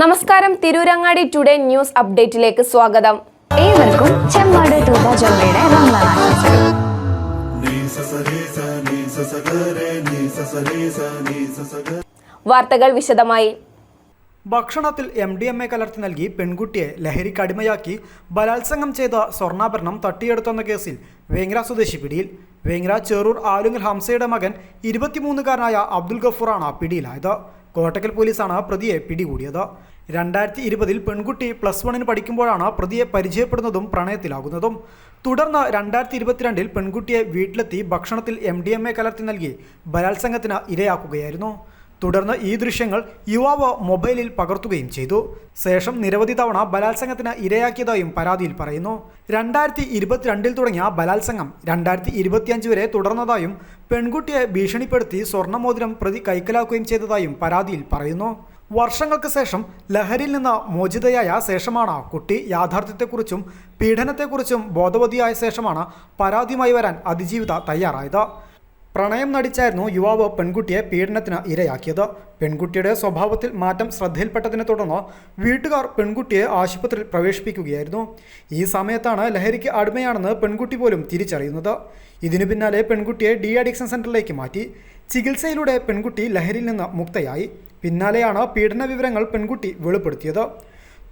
നമസ്കാരം. Tirurangadi today news അപ്ഡേറ്റിലേക്ക് സ്വാഗതം. ഏവർക്കും ചെമ്മാട് തൂബ വാർത്തകൾ വിശദമായി. ഭക്ഷണത്തിൽ എം ഡി എം എ കലർത്തി നൽകി പെൺകുട്ടിയെ ലഹരിക്ക് അടിമയാക്കി ബലാത്സംഗം ചെയ്ത സ്വർണാഭരണം തട്ടിയെടുത്തെന്ന കേസിൽ വേങ്ങര സ്വദേശി പിടിയിൽ. വേങ്ങര ചെറൂർ ആലുങ്ങൽ ഹംസയുടെ മകൻ ഇരുപത്തിമൂന്നുകാരനായ അബ്ദുൽ ഗഫൂറാണ് പിടിയിലായത്. കോട്ടക്കൽ പോലീസാണ് പ്രതിയെ പിടികൂടിയത്. രണ്ടായിരത്തി ഇരുപതിൽ പെൺകുട്ടി പ്ലസ് വണ്ണിന് പഠിക്കുമ്പോഴാണ് പ്രതിയെ പരിചയപ്പെടുന്നതും പ്രണയത്തിലാകുന്നതും. തുടർന്ന് രണ്ടായിരത്തി ഇരുപത്തിരണ്ടിൽ പെൺകുട്ടിയെ വീട്ടിലെത്തി ഭക്ഷണത്തിൽ എം ഡി എം എ കലർത്തി നൽകി ബലാത്സംഗത്തിന് ഇരയാക്കുകയായിരുന്നു. തുടർന്ന് ഈ ദൃശ്യങ്ങൾ യുവാവ് മൊബൈലിൽ പകർത്തുകയും ചെയ്തു. ശേഷം നിരവധി തവണ ബലാത്സംഗത്തിന് ഇരയാക്കിയതായും പരാതിയിൽ പറയുന്നു. രണ്ടായിരത്തി ഇരുപത്തിരണ്ടിൽ തുടങ്ങിയ ബലാത്സംഗം രണ്ടായിരത്തി ഇരുപത്തിയഞ്ച് വരെ തുടർന്നതായും പെൺകുട്ടിയെ ഭീഷണിപ്പെടുത്തി സ്വർണമോതിരം പ്രതി കൈക്കലാക്കുകയും ചെയ്തതായും പരാതിയിൽ പറയുന്നു. വർഷങ്ങൾക്ക് ശേഷം ലഹരിയിൽ നിന്ന് മോചിതയായ ശേഷമാണ് കുട്ടി യാഥാർത്ഥ്യത്തെക്കുറിച്ചും പീഡനത്തെക്കുറിച്ചും ബോധവതിയായ ശേഷമാണ് പരാതിയുമായി വരാൻ അതിജീവിത തയ്യാറായത്. പ്രണയം നടിച്ചായിരുന്നു യുവാവ് പെൺകുട്ടിയെ പീഡനത്തിന് ഇരയാക്കിയത്. പെൺകുട്ടിയുടെ സ്വഭാവത്തിൽ മാറ്റം ശ്രദ്ധയിൽപ്പെട്ടതിനെ തുടർന്ന് വീട്ടുകാർ പെൺകുട്ടിയെ ആശുപത്രിയിൽ പ്രവേശിപ്പിക്കുകയായിരുന്നു. ഈ സമയത്താണ് ലഹരിക്ക് അടിമയാണെന്ന് പെൺകുട്ടി പോലും തിരിച്ചറിയുന്നത്. ഇതിനു പിന്നാലെ പെൺകുട്ടിയെ ഡി അഡിക്ഷൻ സെന്ററിലേക്ക് മാറ്റി. ചികിത്സയിലൂടെ പെൺകുട്ടി ലഹരിയിൽ നിന്ന് മുക്തയായി. പിന്നാലെയാണ് പീഡന വിവരങ്ങൾ പെൺകുട്ടി വെളിപ്പെടുത്തിയത്.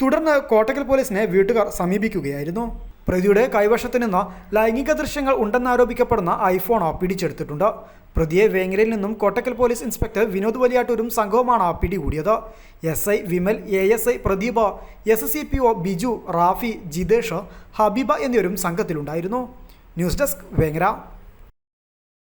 തുടർന്ന് കോട്ടക്കൽ പോലീസിനെ വീട്ടുകാർ സമീപിക്കുകയായിരുന്നു. പ്രതിയുടെ കൈവശത്തു നിന്ന് ലൈംഗിക ദൃശ്യങ്ങൾ ഉണ്ടെന്നാരോപിക്കപ്പെടുന്ന ഐഫോൺ പിടിച്ചെടുത്തിട്ടുണ്ട്. പ്രതിയെ വേങ്ങരയിൽ നിന്നും കോട്ടക്കൽ പോലീസ് ഇൻസ്പെക്ടർ വിനോദ് വലിയാട്ടൂരും സംഘവുമാണ് പിടികൂടിയത്. S I Vimal A S I Pradeepa S C P O Biju Rafi Jithesh Habeeba എന്നിവരും സംഘത്തിലുണ്ടായിരുന്നു. News desk Vengara.